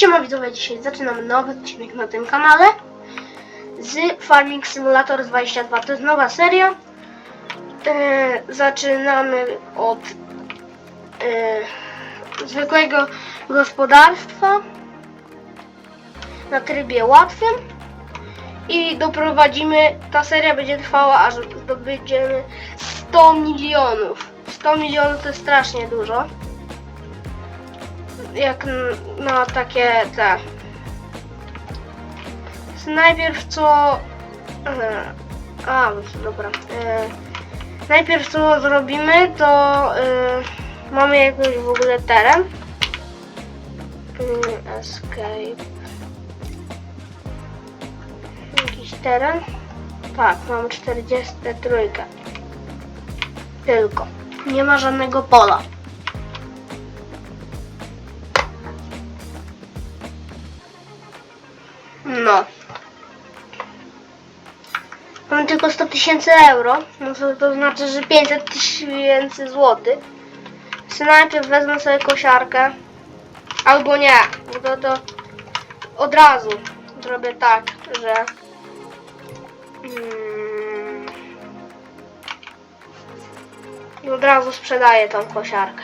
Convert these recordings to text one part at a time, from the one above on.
Siema widzowie, dzisiaj zaczynamy nowy odcinek na tym kanale z Farming Simulator 22. To jest nowa seria. E, zaczynamy od e, zwykłego gospodarstwa na trybie łatwym i doprowadzimy, ta seria będzie trwała aż zdobędziemy 100 milionów. 100 milionów to jest strasznie dużo jak n- na takie te. Najpierw co. A, dobra. E, Najpierw co zrobimy, to e, mamy jakiś w ogóle teren. Mm, Escape. Jakiś teren. Tak, mam 43. Tylko. Nie ma żadnego pola. Tylko 100 tysięcy euro, no to, to znaczy, że 500 tysięcy złotych. Więc najpierw wezmę sobie kosiarkę. Albo nie, bo to, to od razu zrobię tak, że mm, i od razu sprzedaję tą kosiarkę.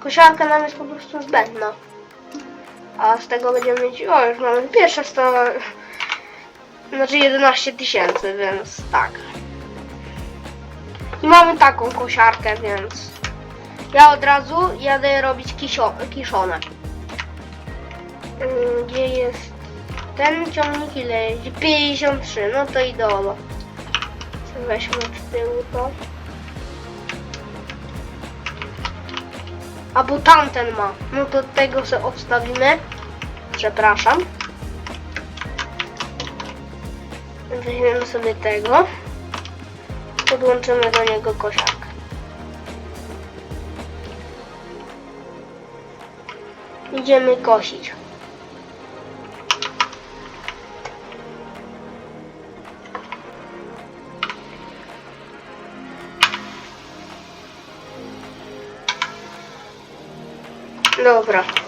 Kosiarka nam jest po prostu zbędna. A z tego będziemy mieć, o już mamy pierwsze 100, znaczy 11 tysięcy, więc tak. I mamy taką kosiarkę, więc ja od razu jadę robić kisio, kiszone. Ym, Gdzie jest ten ciągnik ile jeździ? 53, no to ideolo. Weźmy z tyłu to. A bo tamten ma. No to tego sobie odstawimy. Przepraszam. Weźmiemy sobie tego. Podłączymy do niego kosiarkę. Idziemy kosić. Dobra.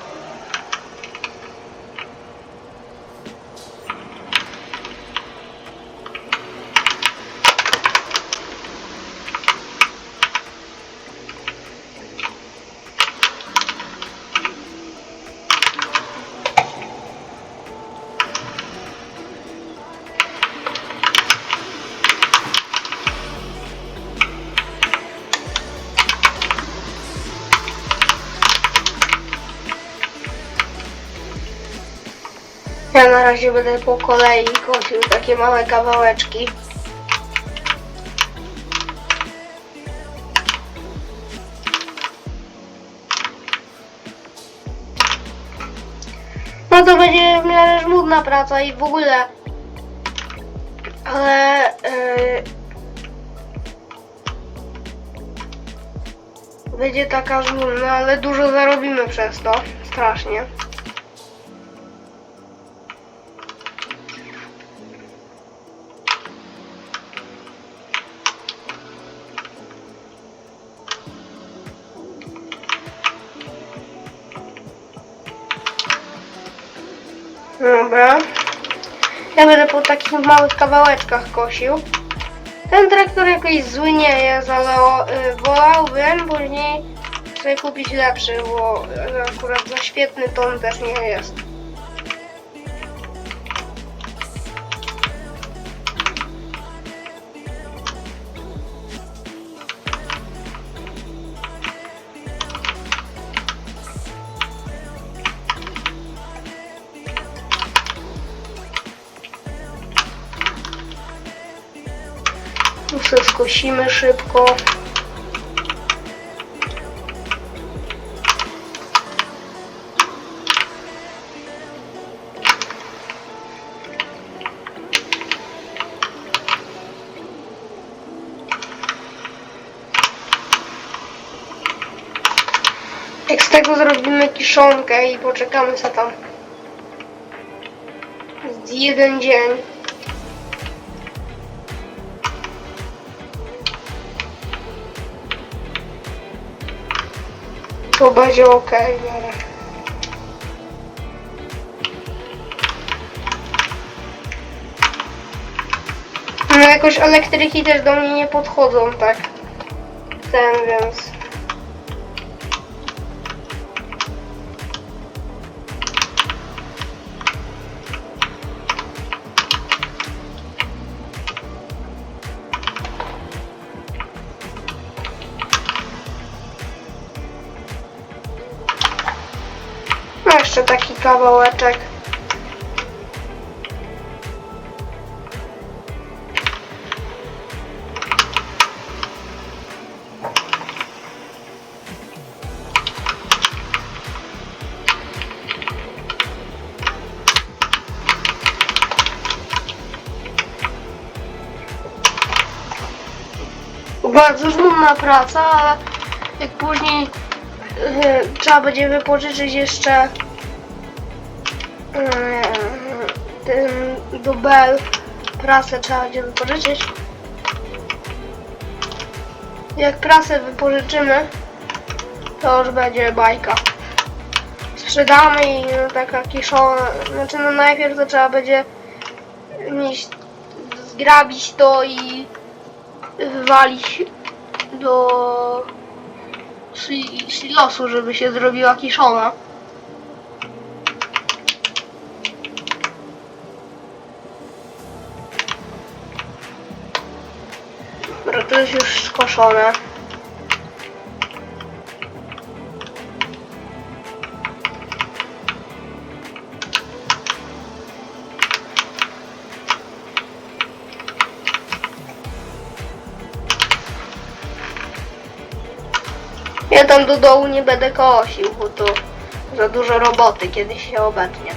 Ja na razie będę po kolei kosił takie małe kawałeczki. No to będzie w miarę żmudna praca i w ogóle. Ale yy, będzie taka żmudna, ale dużo zarobimy przez to. Strasznie. Takich małych kawałeczkach kosił. Ten traktor jakoś zły nie jest, ale y, wolałbym później sobie kupić lepszy, bo y, akurat za świetny to on też nie jest. Skosimy szybko. Jak z tego zrobimy kiszonkę i poczekamy sobie tam jeden dzień. To będzie ok. No jakoś elektryki też do mnie nie podchodzą tak. Ten więc. Kawałeczek. Bardzo trudna praca, ale jak później e, trzeba będzie wypożyczyć jeszcze ten do Bell prasę trzeba będzie wypożyczyć. Jak prasę wypożyczymy, to już będzie bajka. Sprzedamy i no, taka kiszona, znaczy no najpierw to trzeba będzie mieć, zgrabić to i wywalić do si- silosu, żeby się zrobiła kiszona. Już skoszone. Ja tam do dołu nie będę kosił, bo to za dużo roboty, kiedyś się obetnie.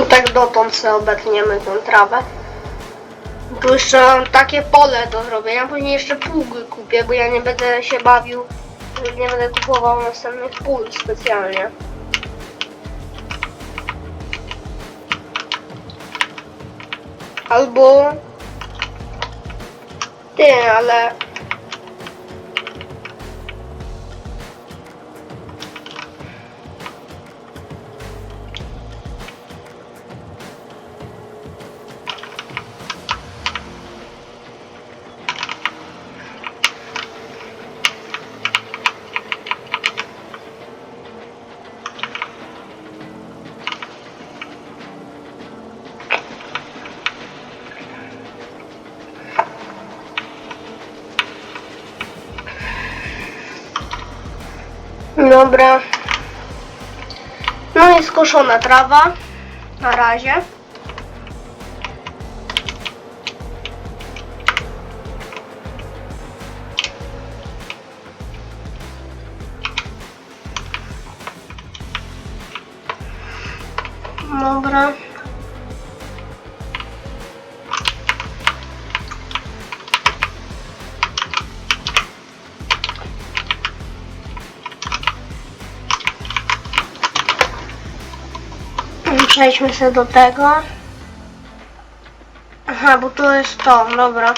Tak dotąd sobie obetniemy tę trawę. Tu jeszcze mam takie pole do zrobienia, później jeszcze pługy kupię, bo ja nie będę się bawił, nie będę kupował następnych pól specjalnie. Albo... Ty, ale... Dobra. No jest koszona trawa. Na razie. Przejdźmy sobie do tego. Aha, bo to jest to, dobra.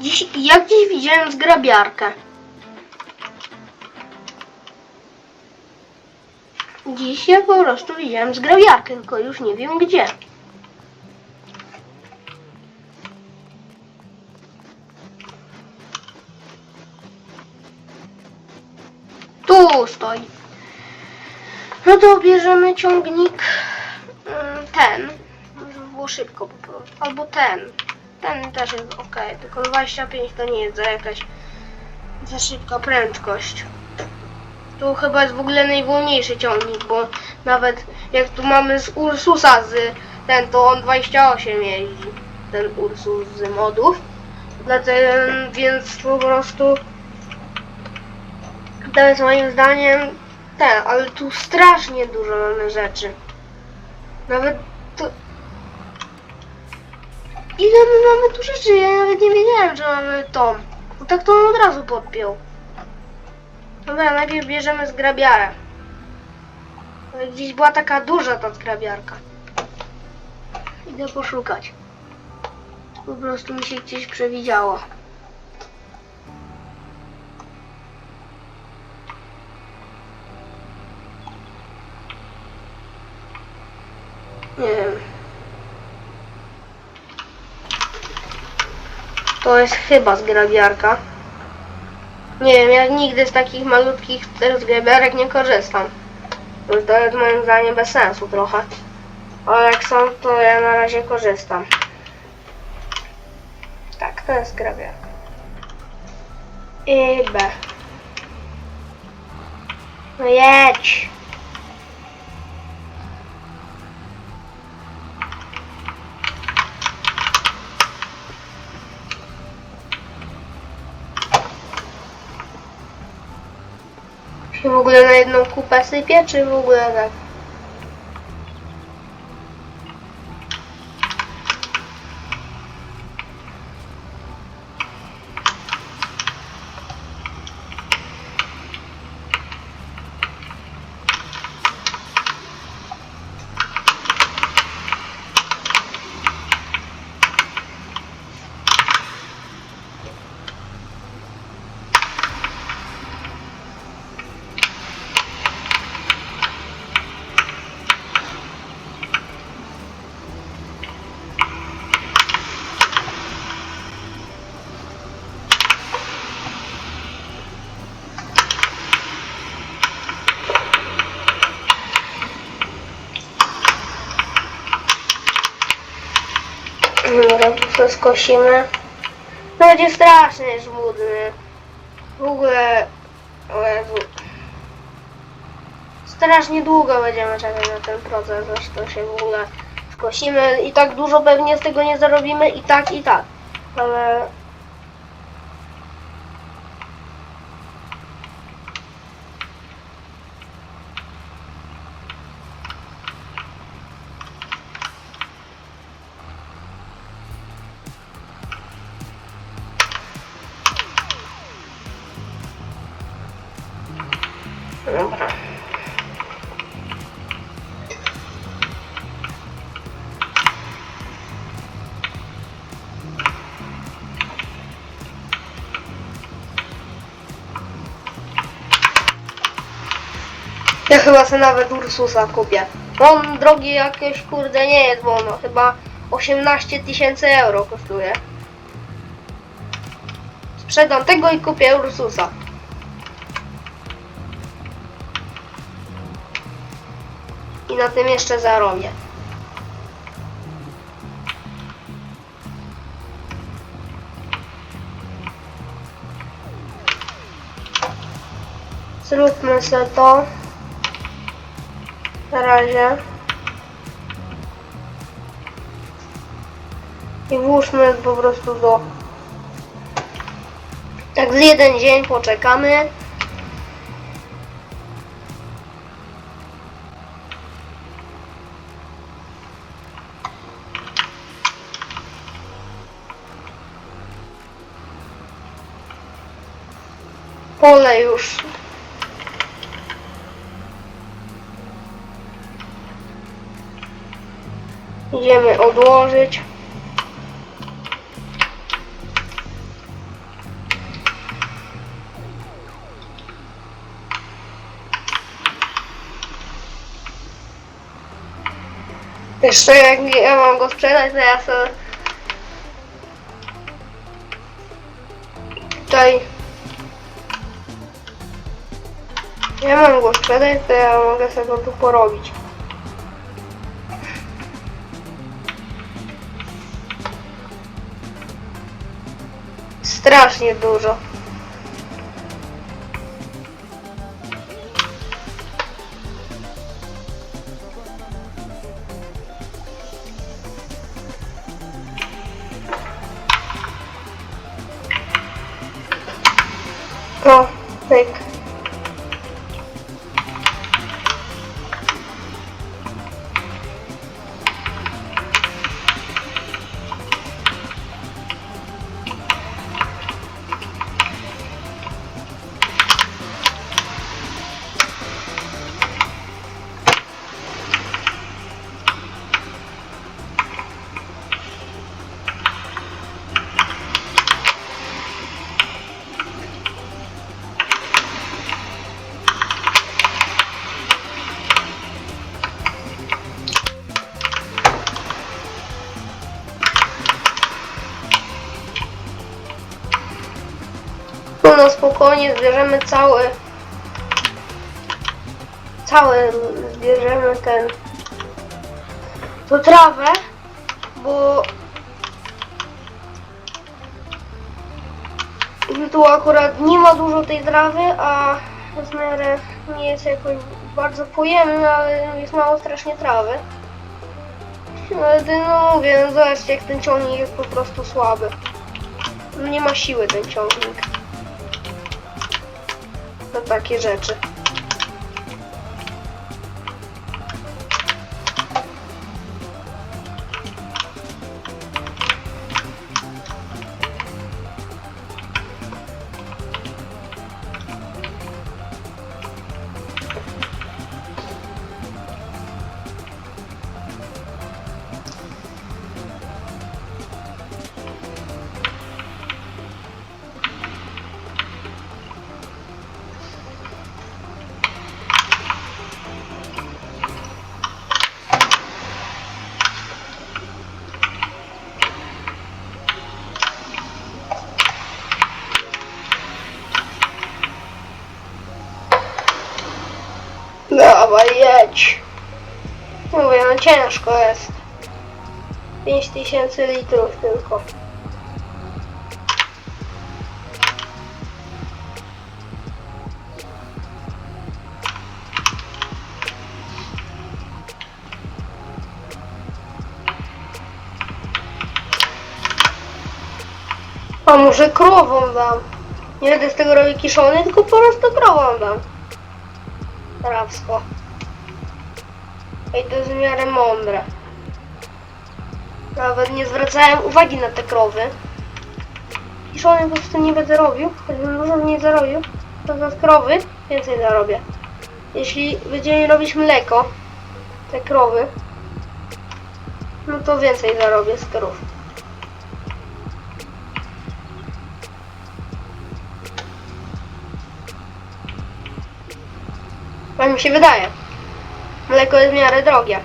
Dziś, ja gdzieś widziałem zgrabiarkę. Dziś ja po prostu widziałem zgrabiarkę, tylko już nie wiem gdzie. Tu stoi. No to bierzemy ciągnik mm, ten. Żeby było szybko po prostu. Albo ten. Ten też jest ok. Tylko 25 to nie jest za jakaś za szybka prędkość. Tu chyba jest w ogóle najwolniejszy ciągnik, bo nawet jak tu mamy z Ursusa z ten, to on 28 jeździ. Ten Ursus z modów. Dlatego, więc po prostu to jest moim zdaniem ten, ale tu strasznie dużo mamy rzeczy. Nawet tu... Ile my mamy tu rzeczy? Ja nawet nie wiedziałem, że mamy tą. No tak to on od razu podpiął. Dobra, najpierw bierzemy zgrabiarę. Gdzieś była taka duża ta zgrabiarka. Idę poszukać. Po prostu mi się gdzieś przewidziało. Nie wiem. To jest chyba zgrabiarka. Nie wiem, ja nigdy z takich malutkich zgrabiarek nie korzystam. Bo to jest moim zdaniem bez sensu trochę. Ale jak są, to ja na razie korzystam. Tak, to jest zgrabiarka. I B. No jedź. W ogóle na jedną kupę sypie, czy w ogóle tak? Dobra, to skosimy. No będzie strasznie żmudny. W ogóle... O Jezu. Strasznie długo będziemy czekać na ten proces, aż to się w ogóle skosimy. I tak dużo pewnie z tego nie zarobimy. I tak, i tak. Ale... chyba sobie nawet Ursusa kupię. On drogi jakieś kurde nie jest, bo ono chyba 18 tysięcy euro kosztuje. Sprzedam tego i kupię Ursusa. I na tym jeszcze zarobię. Zróbmy sobie to. Na razie. I włóżmy po prostu do... Tak z jeden dzień poczekamy. Pole już. Idziemy odłożyć. Jeszcze jak ja mam go sprzedać, to ja sobie tutaj Ja mam go sprzedać, to ja mogę sobie go tu porobić. Strasznie dużo. Spokojnie zbierzemy cały cały zbierzemy ten tą trawę, bo tu akurat nie ma dużo tej trawy, a w miarę nie jest jakoś bardzo pojemny, ale jest mało strasznie trawy. Ale no mówię, no zobaczcie jak ten ciągnik jest po prostu słaby. Nie ma siły ten ciągnik takie rzeczy. Jedź. Mówię, no ciężko jest. 5000 litrów tylko. A może krową dam? Nie będę z tego robił kiszony, tylko po prostu krową dam. Trawsko. Ej, to jest w miarę mądre. Nawet nie zwracałem uwagi na te krowy. Kiszony po prostu nie będę robił. Choćbym dużo nie zarobił, to za krowy więcej zarobię. Jeśli będziemy robić mleko, te krowy, no to więcej zarobię z krów. Tak mi się wydaje. Mleko jest w miarę drogie.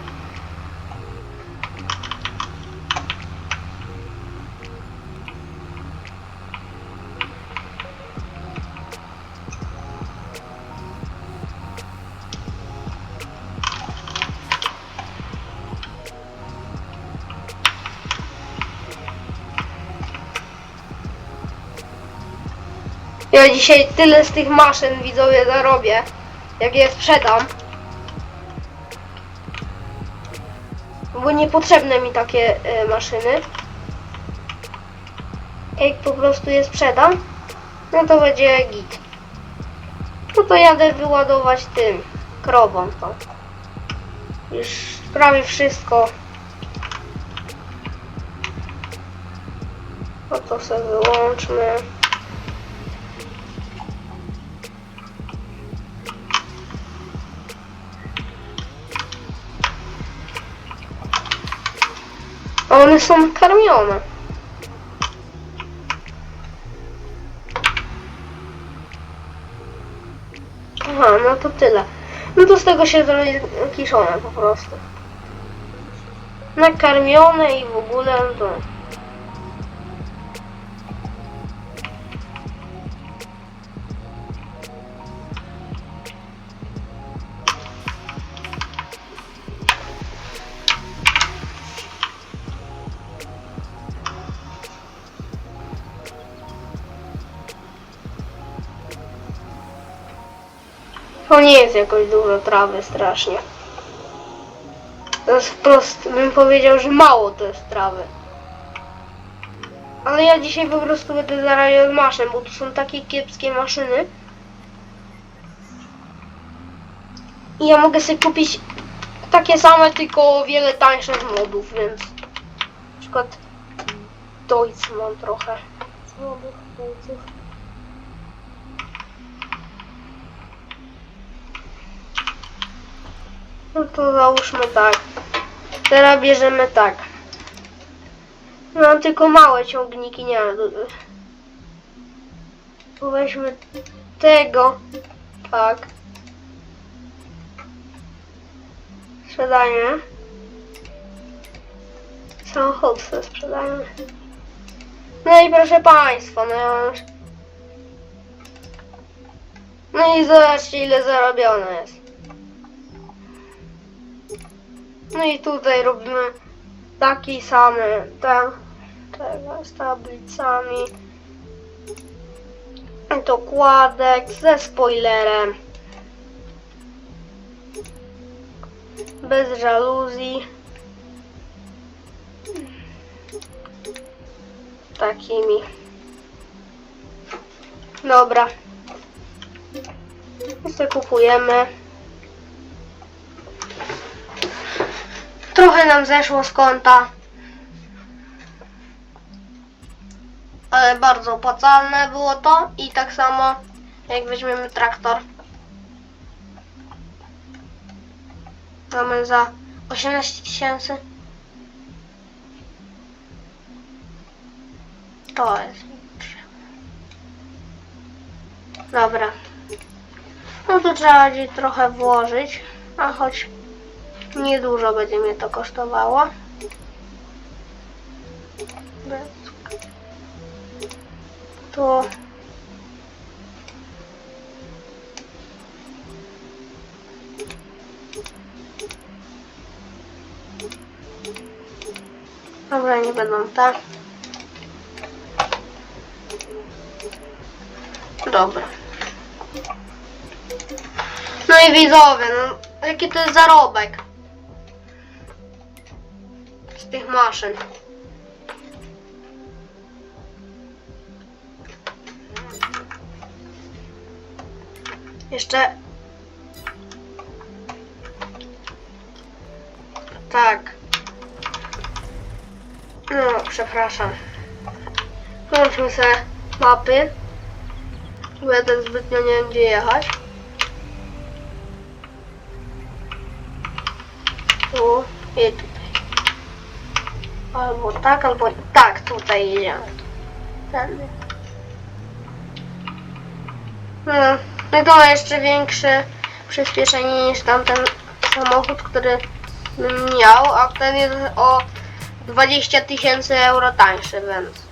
Ja dzisiaj tyle z tych maszyn widzowie zarobię, jak je sprzedam. Niepotrzebne mi takie e, maszyny. Jak po prostu je sprzedam, no to będzie git. No to jadę wyładować tym krową to. Już prawie wszystko. No to sobie wyłączmy. A one są karmione. Aha, no to tyle. No to z tego się zrobi kiszone po prostu. Nakarmione i w ogóle to... nie jest jakoś dużo trawy strasznie. To jest wprost, bym powiedział, że mało to jest trawy. Ale ja dzisiaj po prostu będę zarabiał maszem, bo tu są takie kiepskie maszyny. I ja mogę sobie kupić takie same, tylko o wiele tańsze modów, więc na przykład Deutsch trochę. No to załóżmy tak. Teraz bierzemy tak. Mam tylko małe ciągniki, nie weźmy tego. Tak. Sprzedajmy. Samochód sobie. No i proszę Państwa, no ja już- No i zobaczcie ile zarobione jest. No i tutaj robimy taki samy ten, tego z tablicami. Dokładek ze spoilerem. Bez żaluzji. Takimi. Dobra. Sobie kupujemy. Trochę nam zeszło z konta. Ale bardzo opłacalne było to i tak samo jak weźmiemy traktor. Mamy za 18 tysięcy. To jest. Dobra. No tu trzeba będzie trochę włożyć, a choć Niedużo będzie mnie to kosztowało. Tu. Dobra, nie będą te. Dobra. No i widzowie, no jaki to jest zarobek tych maszyn. Jeszcze tak. No, przepraszam. Włączmy sobie mapy. Ja tak zbytnio nie wiem gdzie jechać. Tu i tutaj. Albo tak, albo tak, tutaj jedziemy. Tędy. No, no to jeszcze większe przyspieszenie niż tamten samochód, który miał, a ten jest o 20 tysięcy euro tańszy, więc.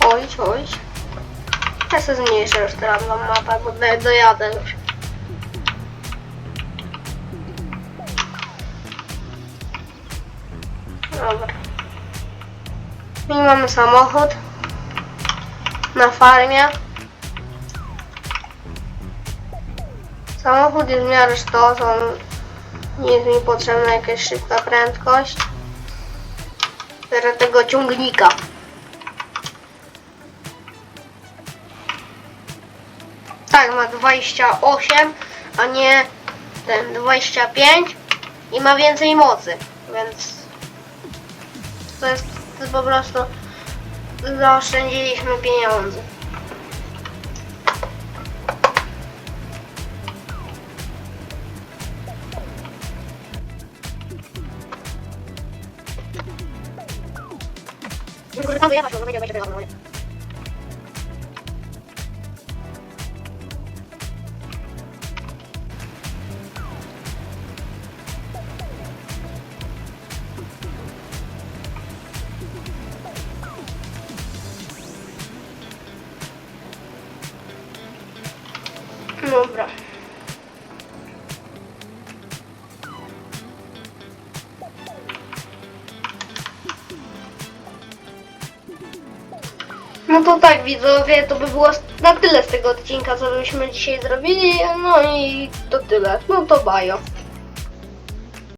Oj, oj. Sobie zmniejszę już teraz wam mapę, bo do- dojadę już. Dobra. I mamy samochód na farmie. Samochód jest w miarę sztos, on nie jest mi potrzebna jakaś szybka prędkość. Teraz tego ciągnika. Tak, ma 28, a nie ten 25 i ma więcej mocy, więc to jest, to po prostu zaoszczędziliśmy pieniądze. Dobra. No tak widzowie, to by było na tyle z tego odcinka, co byśmy dzisiaj zrobili. No i to tyle. No to bajo.